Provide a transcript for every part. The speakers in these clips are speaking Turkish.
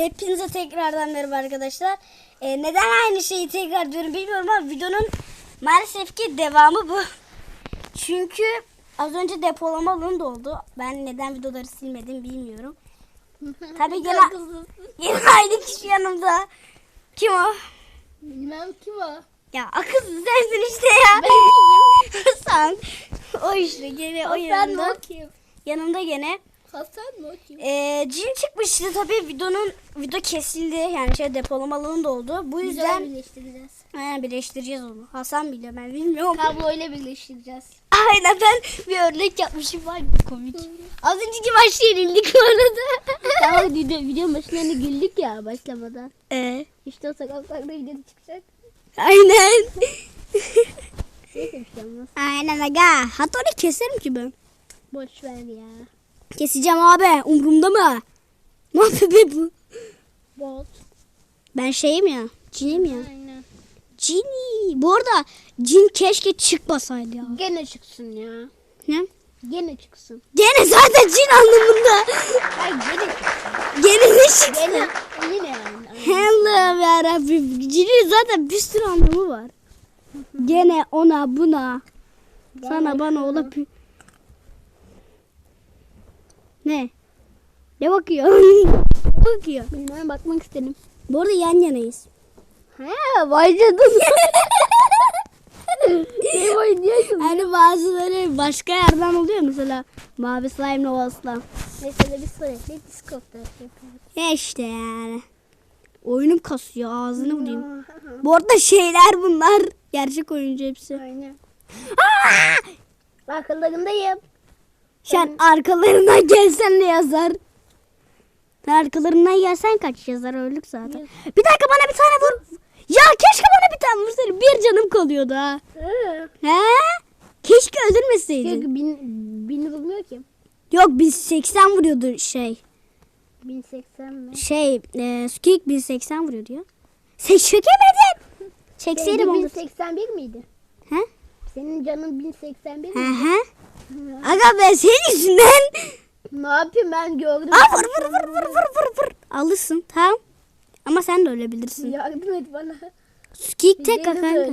Hepinize tekrardan merhaba arkadaşlar. Ee, neden aynı şeyi tekrar diyorum bilmiyorum ama videonun maalesef ki devamı bu. Çünkü az önce depolama alanı doldu. Ben neden videoları silmedim bilmiyorum. Tabii gene, gene aynı kişi yanımda. Kim o? Bilmem kim o. Ya akıl sensin işte ya. Ben Sen. O işte gene o yanımda. o kim? Yanımda gene. Hasan mı kim? Ee, cin çıkmıştı tabii videonun video kesildi yani şey depolama alanı doldu. Bu Güzel yüzden birleştireceğiz. He, birleştireceğiz onu. Hasan biliyor ben bilmiyorum. Kabloyla birleştireceğiz. Aynen ben bir örnek yapmışım var komik. Az önceki maçta yenildik bu arada. Tamam video, video başlarında güldük ya başlamadan. Ee, İşte o sakatlıkla video çıkacak. aynen. Neyse bir şey olmaz. aynen aga. Hatta onu keserim ki ben. Boş ver ya. Keseceğim abi umurumda mı? Ne yapıyor be bu? Bot. Ben şeyim ya. Cinim ya. Aynen. Cini. Bu arada cin keşke çıkmasaydı ya. Gene çıksın ya. Ne? Gene çıksın. Gene zaten cin anlamında. Ay gene çıksın. Gene ne çıksın? Gene. Yine yani. Allah'ım yarabbim. Cinin zaten bir sürü anlamı var. Gene ona buna. Sana bana ola Ne? Ne bakıyor? bakıyor. Bilmem bakmak istedim. Bu arada yan yanayız. He vay canına. ne oynuyorsun? Hani bazıları başka yerden oluyor mesela. Mavi slime'la o aslan. Mesela biz sürekli diskopta yapıyoruz. Ya işte yani. Oyunum kasıyor ağzını vurayım. Bu arada şeyler bunlar. Gerçek oyuncu hepsi. Aynen. Aa! Akıllarındayım. Sen arkalarından gelsen ne yazar? Arkalarından gelsen kaç yazar öldük zaten. Bir dakika bana bir tane vur. Ya keşke bana bir tane vursaydı. Bir canım kalıyordu ha. He? Keşke öldürmeseydin. Çünkü bin, bin vurmuyor ki. Yok biz 80 vuruyordu şey. 1080 mi? Şey e, Skik 1080 vuruyordu ya. Sen çekemedin. Çekseydim olur. 1081 miydi? He? Senin canın 1081 Hı mi? hı. Aga ben senin yüzünden. ne yapayım ben gördüm. Aa, vur vur vur vur vur vur vur. Alırsın tamam. Ama sen de ölebilirsin. Yardım et bana. Skik tek kanka.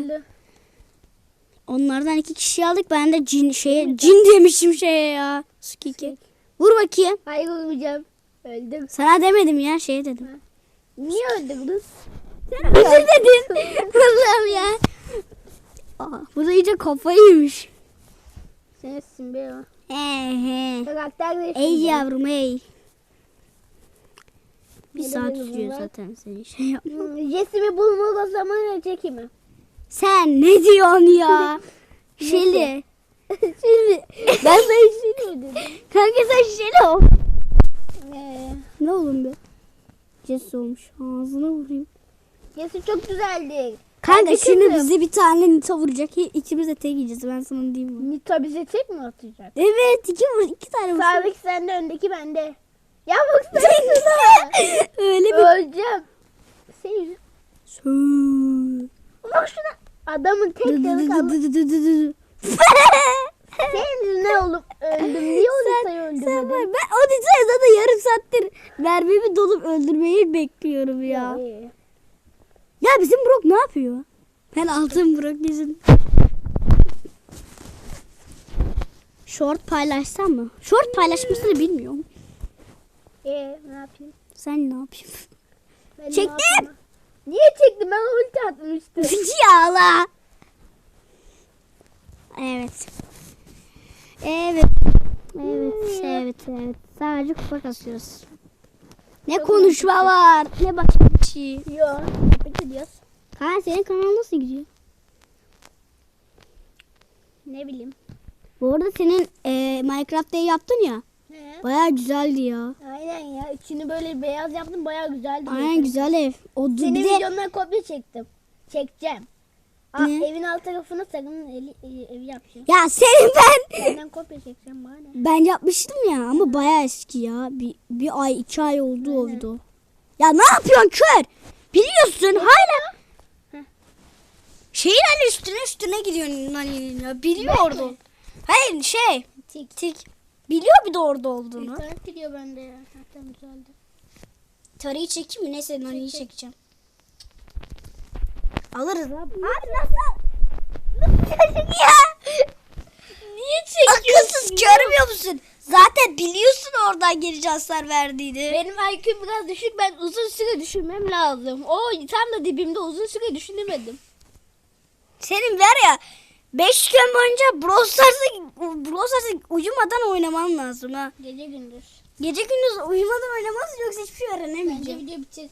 Onlardan iki kişi aldık. Ben de cin şeye cin demişim şeye ya. Skik'e. Vur bakayım. Hayır vurmayacağım. Öldüm. Sana demedim ya şey dedim. Niye öldürdün? Özür dedin. Allah'ım ya. Aa, bu da iyice kafayı yemiş. Sensin be o. He he. Karakter. Ey yavrum ey. Bir Ne saat sürüyor zaten senin şey yap. Hmm, bulmak o zaman çekimi. Sen ne diyorsun ya? Şeli. Şimdi ben sana şey dedim. Kanka sen Şeli ol. Ee, Ne oğlum be? Ces olmuş. Ağzına vurayım. Jesse çok güzeldi. Kanka Hadi şimdi kızım. bize bir tane Nita vuracak. İkimiz de tek yiyeceğiz. Ben sana diyeyim mi? Nita bize tek mi atacak? Evet iki vur. iki tane vur. Sağdaki sende öndeki bende. Ya bak sen Öyle bir. Öleceğim. Senin Sö- Bak şuna. Adamın tek kaldı. Dı dı dı dı dı dı. Senin ne olup öldüm? Niye o Nita'yı Sen var. öldürmedin? Ben o Nita'yı zaten yarım saattir mermimi dolup öldürmeyi bekliyorum ya. İyi. Ya bizim Brock ne yapıyor? Ben altın Brock bizim. Short paylaşsam mı? Short paylaşmasını bilmiyorum. Ee, ne yapayım? Sen ne yapayım? Ben Çektim. Niye çektim? Ben ulti atmıştım. Yağla. Evet. Evet. Evet, evet, evet. Sadece kupa kasıyoruz. Ne konuşma var, ne başka şey. Yok. Ne gidiyoruz? Kaan senin kanal nasıl gidiyor? Ne bileyim. Bu arada senin e, Minecraft'ta yaptın ya. He. Baya güzeldi ya. Aynen ya. İçini böyle beyaz yaptım. Bayağı güzeldi. Aynen güzel ev. O Senin de videondan kopya çektim. Çekeceğim. Aa, Ne? evin alt tarafına sakın eli, e, evi yapacağım. ya senin ben Senden kopya çekeceğim bana. ben yapmıştım ya ama baya eski ya. Bir, bir ay iki ay oldu o video. Ya ne yapıyorsun kör? Biliyorsun hala. Şeyin hani üstüne üstüne gidiyorsun Nani'nin ya. Biliyor Ben orada. mi? Hayır şey. Tik. Tik. Biliyor bir de orada olduğunu. İnternet gidiyor bende ya. Zaten güzeldi. Tarıyı çekeyim mi? Neyse Nani'yi çekeceğim. Alırız abi. Abi nasıl? Nasıl ya? Niye Akılsız görmüyor musun? Zaten biliyorsun oradan geri hasar verdiğini. Benim IQ'm biraz düşük. Ben uzun süre düşünmem lazım. O tam da dibimde uzun süre düşünemedim. Senin var ya 5 gün boyunca Brawl Stars'ı Brawl Stars'ı uyumadan oynaman lazım ha. Gece gündüz. Gece gündüz uyumadan oynamazsın yoksa hiçbir şey Bence video bitir.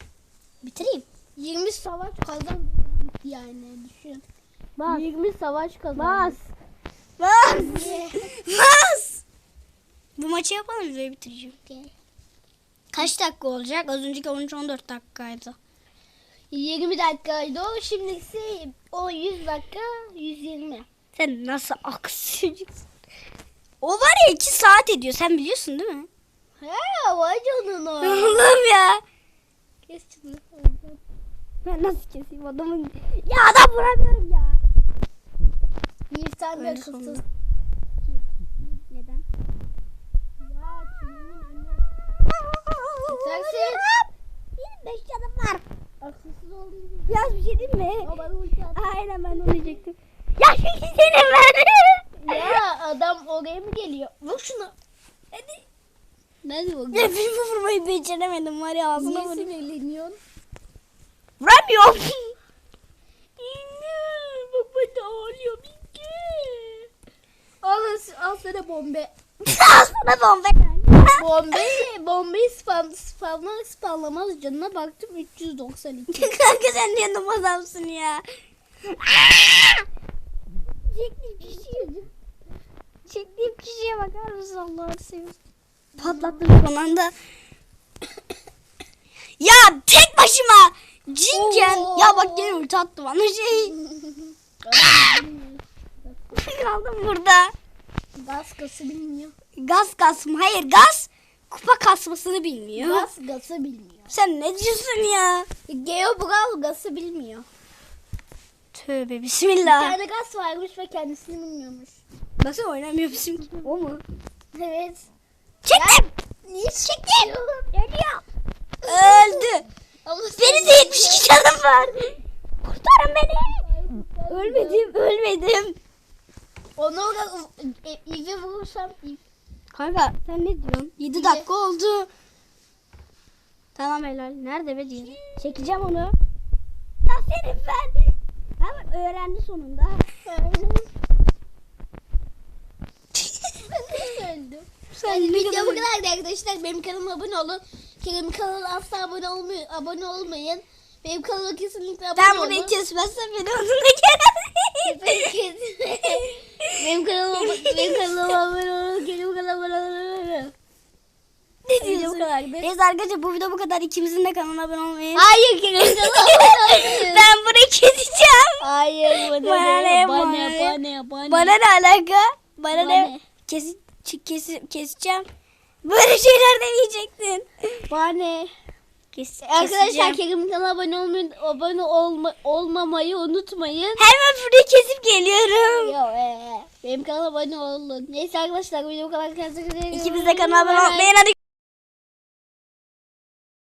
Bitireyim. 20 savaş kazan yani düşün. Bas. 20 savaş kazan. Bas. Bas. Bas. Bu maçı yapalım videoyu bitireceğim. Kaç dakika olacak? Az önceki 13-14 dakikaydı. 20 dakikaydı o. Şimdisi o 100 dakika 120. Sen nasıl aksi çocuksun? O var ya 2 saat ediyor. Sen biliyorsun değil mi? He vay canına. Allah'ım ya. Kes şunu. Ben nasıl keseyim adamın? Ya adam vuramıyorum ya. Bir tane kızsız. Sensin. Benim 5 canım var. akılsız oldun. Biraz bir şey diyeyim mi? Attı. Aynen ben de onu diyecektim. Ya şimdi senin ben. Ya adam oraya mı geliyor? Vur şunu. Hadi. Nerede bu? Ya filmi vurmayı beceremedim var ya ağzına Niye vurayım. sinirleniyorsun? Vuramıyorum. Bak ben de ağlıyor Bilge. Al, al sana bombe. Ağzına bomba kanka. Bombeyi, bombeyi spam, spamlar spamlamaz canına baktım 392. Kanka sen niye yanım adamsın ya? Çektiğim kişiye Çektiğim kişiye bakar mısın Allah'ını seviyorsun. Patlattım son anda. ya tek başıma cinken. Ya bak gene ulti attı bana şey. Kaldım burada. Gaz kası bilmiyor. Gaz kasma. Hayır gaz kupa kasmasını bilmiyor. Gaz gası bilmiyor. Sen ne diyorsun ya? Geo Brawl gası bilmiyor. Tövbe Bir bismillah. tane gaz varmış ve kendisini bilmiyormuş. Nasıl oynamıyor ki? O mu? Evet. Çektim. Niye çekiyor? Geliyor. Öldü. Benim de 72 canım var. Kurtarın beni. Ölmedim, ölmedim. Onu orada e, ivi vurursam iv. Kanka sen ne diyorsun? 7 dakika oldu. Tamam helal. Nerede be diyor. Çekeceğim onu. Ya senin ben. Ama öğrendi sonunda. öldüm. Sen Yani video bu kadar- kadardı arkadaşlar. Benim kanalıma abone olun. Benim kanala asla abone olmayın. Abone olmayın. Benim kanalıma kesinlikle abone Ben olun. burayı kesmezsem beni onunla gelen. benim kanalıma benim kanalıma abone olun. Benim kanalıma abone olun. Ne Video bu diyorsun? kadardı. Neyse arkadaşlar bu video bu kadar. İkimizin de kanalına abone olmayı. Hayır benim kanalıma abone olun. Ben burayı keseceğim. Hayır bana Bana ne bana bana bana bana ne alaka? Bana, Bana ne? Kes, kes, keseceğim. Böyle şeyler demeyecektin. bana ne? Kes, Arkadaşlar keseceğim. Kerim kanalına abone olmayı, abone olma, olmamayı unutmayın. Hemen burayı kesip geliyorum. Yo, ee, benim kanalıma abone olun. Neyse arkadaşlar video bu kadar. Kendinize. İkimiz de kanala abone olmayı. Hadi